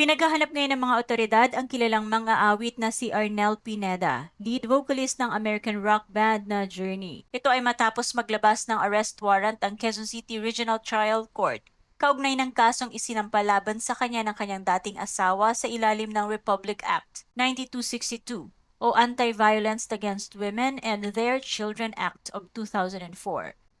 Pinaghahanap ngayon ng mga otoridad ang kilalang mga awit na si Arnel Pineda, lead vocalist ng American rock band na Journey. Ito ay matapos maglabas ng arrest warrant ang Quezon City Regional Trial Court kaugnay ng kasong isinampalaban sa kanya ng kanyang dating asawa sa ilalim ng Republic Act 9262 o Anti-Violence Against Women and Their Children Act of 2004.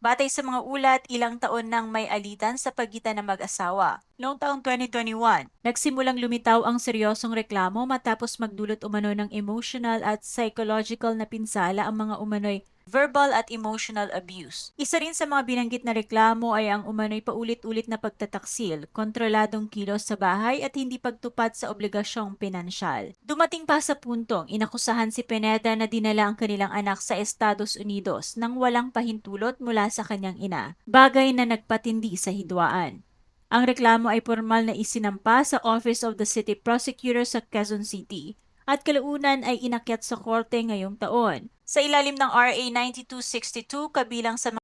Batay sa mga ulat, ilang taon nang may alitan sa pagitan ng mag-asawa. Noong taong 2021, nagsimulang lumitaw ang seryosong reklamo matapos magdulot umano ng emotional at psychological na pinsala ang mga umano'y verbal at emotional abuse. Isa rin sa mga binanggit na reklamo ay ang umano'y paulit-ulit na pagtataksil, kontroladong kilos sa bahay at hindi pagtupad sa obligasyong pinansyal. Dumating pa sa puntong inakusahan si Pineda na dinala ang kanilang anak sa Estados Unidos nang walang pahintulot mula sa kanyang ina, bagay na nagpatindi sa hidwaan. Ang reklamo ay formal na isinampa sa Office of the City Prosecutor sa Quezon City at kalaunan ay inakyat sa korte ngayong taon. Sa ilalim ng RA 9262 kabilang sa mga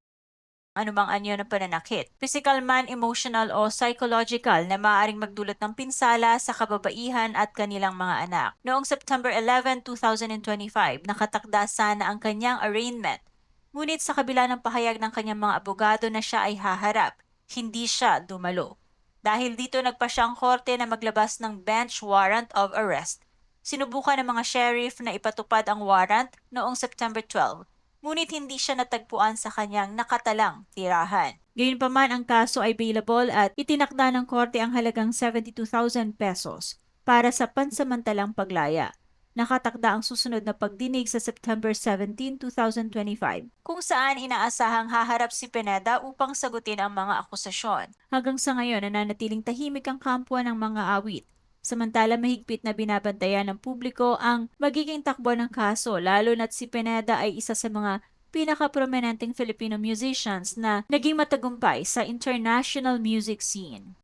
anumang anyo ng pananakit, physical man, emotional o psychological na maaaring magdulot ng pinsala sa kababaihan at kanilang mga anak. Noong September 11, 2025, nakatakda sana ang kanyang arraignment. Ngunit sa kabila ng pahayag ng kanyang mga abogado na siya ay haharap, hindi siya dumalo. Dahil dito nagpa siyang korte na maglabas ng bench warrant of arrest sinubukan ng mga sheriff na ipatupad ang warrant noong September 12, ngunit hindi siya natagpuan sa kanyang nakatalang tirahan. Gayunpaman ang kaso ay bailable at itinakda ng korte ang halagang 72,000 pesos para sa pansamantalang paglaya. Nakatakda ang susunod na pagdinig sa September 17, 2025, kung saan inaasahang haharap si Pineda upang sagutin ang mga akusasyon. Hanggang sa ngayon, nananatiling tahimik ang kampo ng mga awit Samantala mahigpit na binabantayan ng publiko ang magiging takbo ng kaso lalo na't si Pineda ay isa sa mga pinaka-prominenteng Filipino musicians na naging matagumpay sa international music scene.